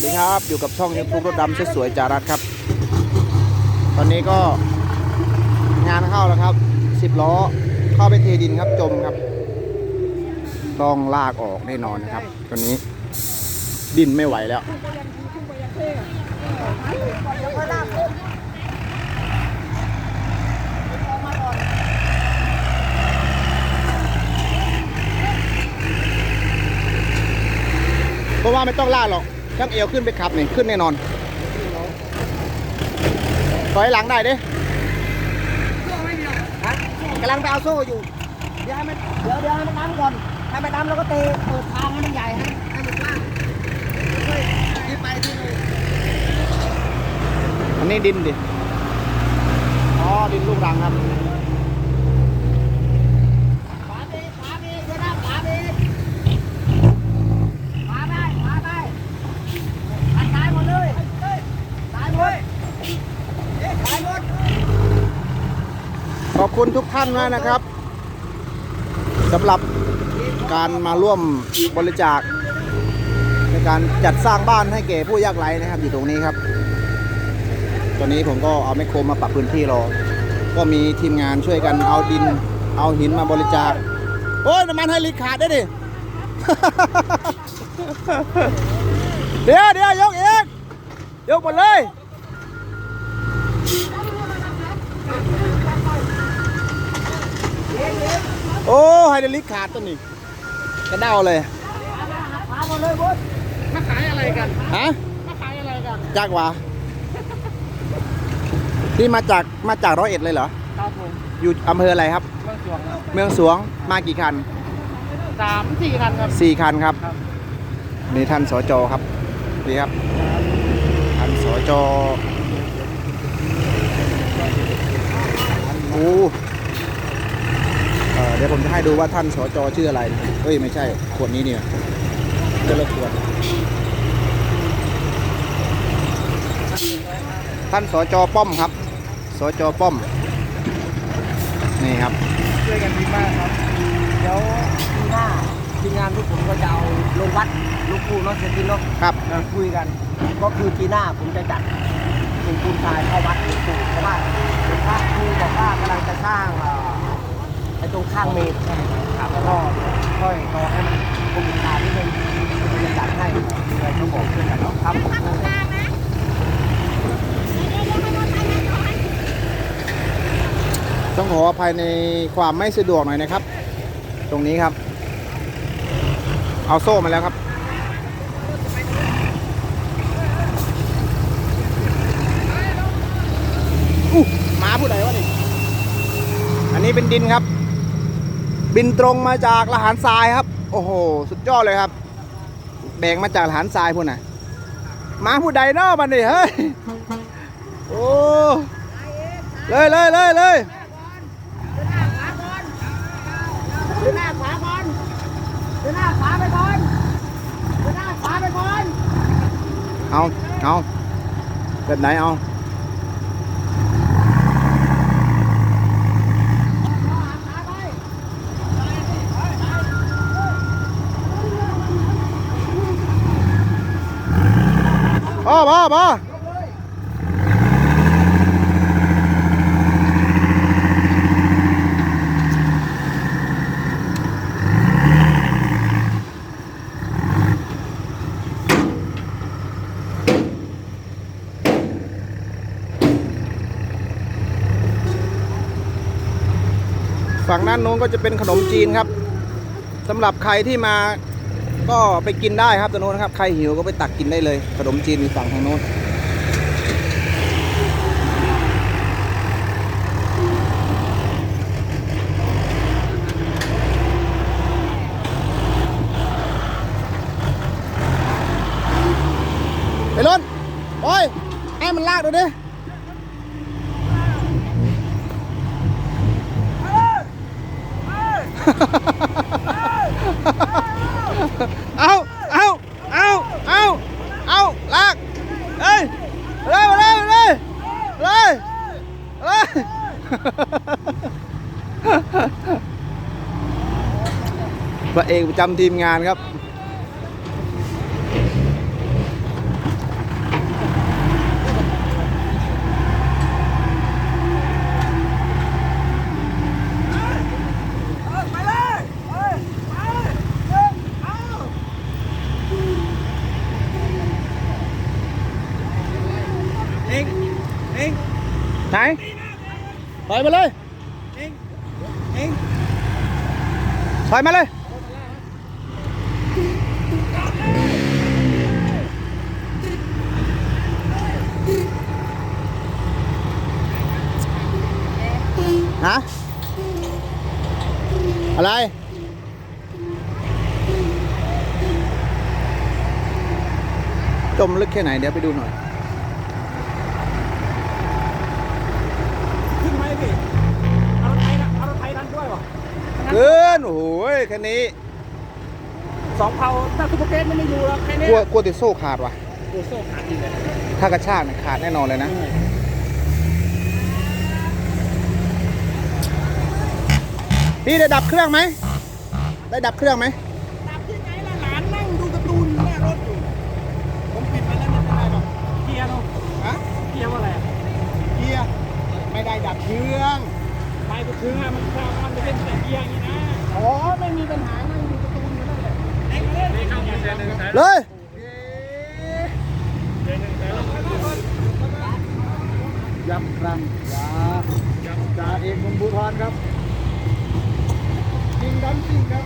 วัสดีครับ อยู่กับช่องยูทูบรถดำสวยๆจารัสครับ ตอนนี้ก็งานเข้าแล้วครับ10ล้อเข้าไปเทดินครับจมครับ ต้องลากออกแน่นอนนะครับตอนนี้ดินไม่ไหวแล้วเพราะว่าไม่ต้องลากหรอก ช่างเอวขึ้นไปขับนี่ขึ้นแน่นอนถอยหลังได้เด้กำลังไปเอาโซ่อยู่ เดี๋ยวให้มันเดี๋ยวเดี๋ยวให้มันน้ำก่อนให้มันน้ำแล้วก็เตะเปิดทางให้มันใหญ่ให้ให้มันกว้างอยๆที่ไปที่เลยอันนี้ดินดิ อ๋อ ดินลูกรังครับ ขวาดีขวาดีเดี๋ยวนะขวาดีขวาได้ขวาได้หันซ้ายหมดเลยซ้ายหมดเอ๊ะซ้ายหมด ขอบ คุณทุกท่านมากนะครับสำหรับการมาร่วมบริจาค ในการจัดสร้างบ้านให้แก่ผู้ยากไร้นะครับ อยู่ตรงนี้ครับ ตอนนี้ผมก็เอาไมคโครมาปรับพื้นที่รอ ก็มีทีมงานช่วยกันเอาดินเอาหินมาบริจาค โอ้ยน้ำมันไฮลิขาดได้ดิ เดี๋ยวเดี๋ยวยกเองยกหมดเลย ไฮเดรลิกขาดตัวนี้กระเด้าเลยขวาหมดเลยบดมาขายอะไรกันฮะมาขายอะไรกันจากหวาที่มาจากมาจากร้อยเอ็ดเลยเหรอครับผมอยู่อำเภออะไรครับ เมืองสวงครับเมืองสวงมากี่คันสามสี่คันครับสี่คันครับครับนี่ท่านสจครับนี่ครับท่านสจโอ้ เอ่อเดี๋ยวผมจะให้ดูว่าท่านสจชื่ออะไรเอ้ย ไม่ใช่ ขวดนี้เนี่ยเจะละขวด ท่านสจป้อมครับ สจป้อม นี่ครับ ช่วยกันดีมากครับ เดี๋ยวปีหน้าทีมงานพวกผมก็จะเอาลงวัดลูกปูเนาะเสร็จทีเนาะครับมาคุยกัน ก็คือปีหน้าผมจะจัดเป็นปูนทรายเข้าวัดหลวงปู่เพราะว่าหลวงพ่อครูบอกว่ากำลังจะสร้างเอ่อ ไอ้ตรงข้างเมนครับแล้วก็ค่อยรอให้มันคงทานิดนึงผมจะจัดให้อะไรเขาบอกเพื่อนกันเนาะครับต้องขออภัยในความไม่สะดวกหน่อยนะครับ ตรงนี้ครับ เอาโซ่มาแล้วครับอู้หมาผู้ใดวะนี่อันนี้เป็นดินครับ บินตรงมาจากละหารทรายครับ โอ้โห สุดยอดเลยครับ แบ่งมาจากละหารทรายพุ่นน่ะหมาผู้ใดเนาะบันนี่เฮ้ย โอ้เลยเลยเลยเลยเดินหน้าขวาก่อนเดินหน้าขวาไปก่อนเดินหน้าขวาไปก่อนเอาเอาแบบไหนเอา พ่อพ่อฝั่งด้านโน้นก็จะเป็นขนมจีนครับสำหรับใครที่มา ก็ไปกินได้ครับตรงโน้นครับ ใครหิวก็ไปตักกินได้เลย ขนมจีนฝั่งทางโน้นไปรถโอ้ยให้มันลากดูดิ เอาเอาเอาเอาเอาลากเฮ้ยเร็วเร็วเร็วเร็วเร็ว พระเอกประจำทีมงานครับ ไหน ถอยมาเลยถอยมาเลยฮะอะไรจมลึกแค่ไหนเดี๋ยวไปดูหน่อย เกินโอ้โหแค่นี้สองเผาถ้าซุปเปอร์เกตมันไม่อยู่แล้วแค่นี้กลัวกลัวติดโซ่ขาดว่ะโอ้โซ่ขาดดีเลยถ้ากระชากเนี่ยขาดแน่นอนเลยนะ พี่ได้ดับเครื่องไหม ได้ดับเครื่องไหมดับยังไงล่ะหลานนั่งดูการ์ตูนอยู่หน้ารถอยู่ผมปิดไปแล้วไม่เป็นไรหรอกเกียร์เนาะฮะเกียร์ว่าอะไรอะเกียร์ไม่ได้ดับเครื่องไม่ก็คืออะมันข้าวมันจะ เป็นแต่เกียร์อย่างนี้นะอ๋อไม่มีปัญหานั่งดูการ์ตูนอยู่นั่นแหละเองเล่นเข้ามาเดือนหนึ่งแสนเลยเดือนหนึ่งแสนยับรังจ้าจ่าเอกมุมบุทรครับจริงดันจริงครับ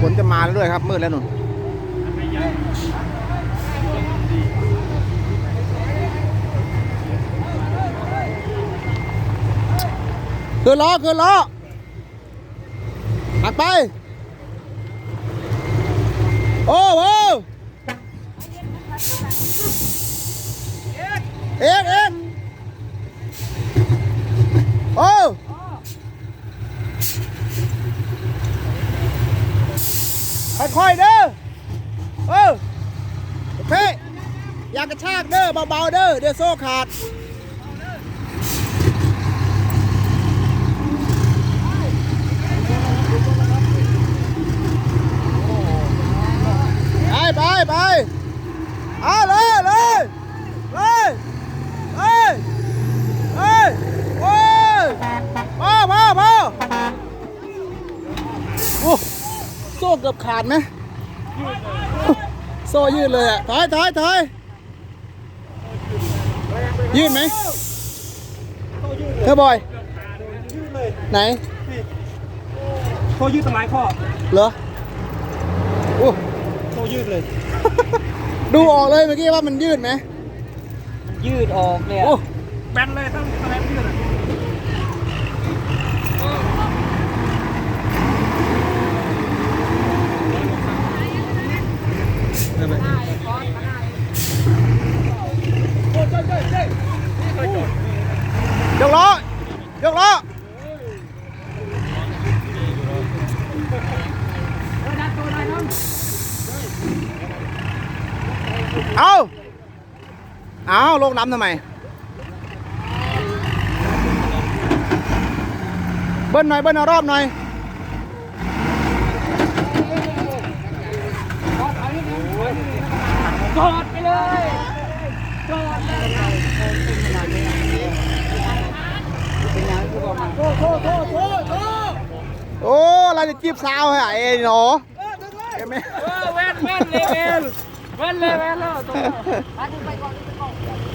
ฝนจะมา แล้วด้วยครับมืดแล้วนุ่นคือล้อคือล้อหักไป โอ้โหเอ็กเอ็กโอ้ค่อยๆเด้อเออโอเคอย่ากระชากเด้อเบาๆเด้อเดี๋ยวโซ่ ขาดไปไปไปเอาเลยเลยเลยเลยเลยโอ้ยพ่อพ่อพ่อโอ้โซ่เกือบขาดไหมโซ่ยืดเลยอะถอยถอยถอย ยืดไหมเธอบอยไหนโซ่ยืดต้นไม้ข้อเหรอโอ้โซ่ยืดเลย ดูออกเลยเมื่อกี้ว่ามันยืดไหม ยืดออกเลยโอ้ แบนเลยต้องแบนยืดอะ ยกล้อยกล้อเอา เอาลงน้ำทำไม เบิ้ลหน่อย เบิ้ลเอารอบหน่อยจอดไปเลยจอดเลยโอ้โหโอ้โหโอ้โหโอ้เราจะจีบสาวเหรอเอ็นหนอเอ็มไหมเออแว่นแว่นเลยแว่นแว่นเลยแว่นแล้วตัวนอน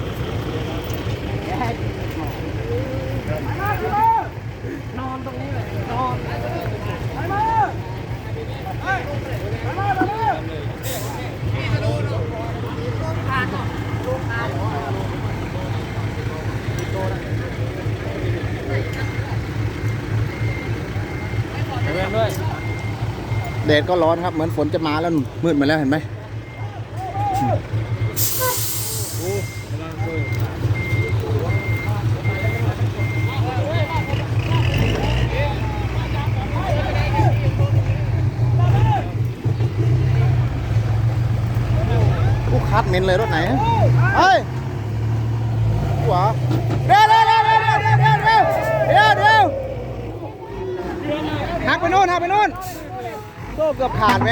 นอนตรงนี้เลยนอนไปมาไปมาไปมาแดดก็ร้อนครับ เหมือนฝนจะมาแล้วมืดมาแล้วเห็นไหม คัดเมนเลยรถไหนเฮ้ยหัวเดี๋ยวเดี๋ยวเดี๋ยวเดี๋ยวเดี๋ยวเดี๋ยวเดี๋ยวเดี๋ยวเดี๋ยวหักไปนู่นหักไปนู่นโซ่เกือบขาดไหม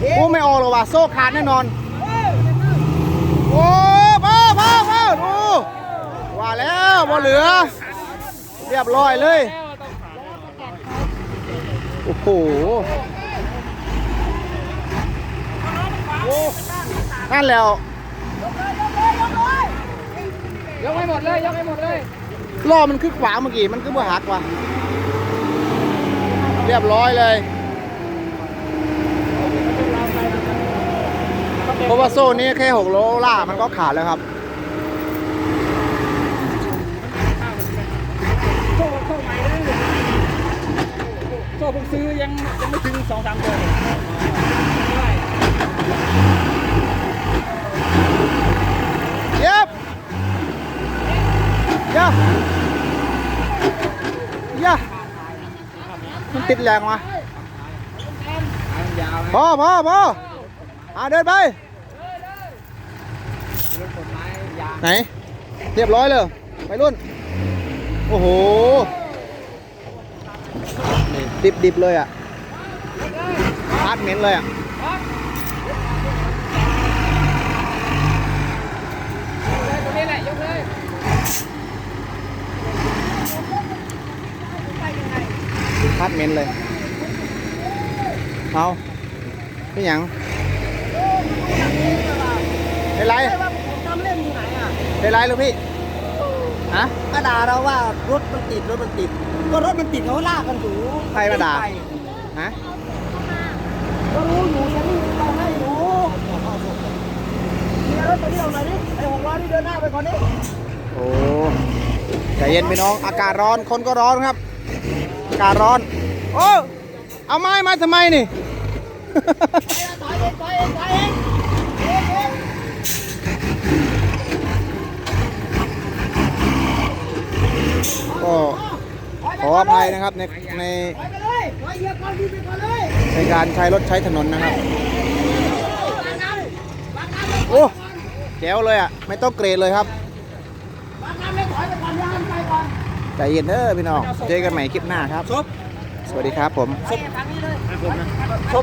โอ้ไม่ออกหรอกว่ะโซ่ขาดแน่นอนโอ้พ่อพ่อพ่อดูว่าแล้วบ่เหลือ เรียบร้อยเลย โอ้โหนั่นแล้วยกให้หมดเลยยกให้หมดเลยล้อมันคือขวางเมื่อกี้มันคือบ่หักว่ะเรียบร้อยเลยเพราะว่าโซ่นี้แค่6โลล่ามันก็ขาดแล้วครับ โซ่โซ่ใหม่เลย โซ่ผมซื้อยังยังไม่ถึงสองสามเดือนเลยไม่ได้เย็บย่าย่ามันติดแรงวะยาวพอพอพออ่าเดินไป ไหน เรียบร้อยเลยไปรุ่น โอ้โหนี่ ดิบดิบเลยอะพาดเหม็นเลยอะตรงนี้แหละยกเลยพาดเหม็นเลย เอาพี่หยังเป็นไรทำเล่นอยู่ไหนอะเป็นไรลูกพี่ ฮะ ก็ด่าเราว่ารถมันติดรถมันติด ก็รถมันติดเขาลากกันอยู่ใครมาด่าไปฮะ ก็รู้อยู่ฉันเราให้อยู่มีรถตัวนี้เอาหน่อยดิไอ้หกล้อนี่เดินหน้าไปก่อนดิโอ้ใจเย็นพี่น้อง อากาศร้อน คนก็ร้อนครับ อากาศร้อน โอ้ เอาไม้มาทำไมนี่ถอยเองถอยเองถอยเองเองเอง ก็ขออภัยนะครับในในถอยไปเลยถอยเหยียบก่อนวิ่งไปก่อนเลยในการใช้รถใช้ถนนนะครับวางน้ำวางน้ำเลยโอ้แจ๋วเลยอะ ไม่ต้องเกรดเลยครับวางน้ำเลยถอยไปก่อนอย่าหันไปก่อนใจเย็นเด้อพี่น้อง เจอกันใหม่คลิปหน้าครับซบสวัสดีครับผมไปทางนี้เลยผมนะชบ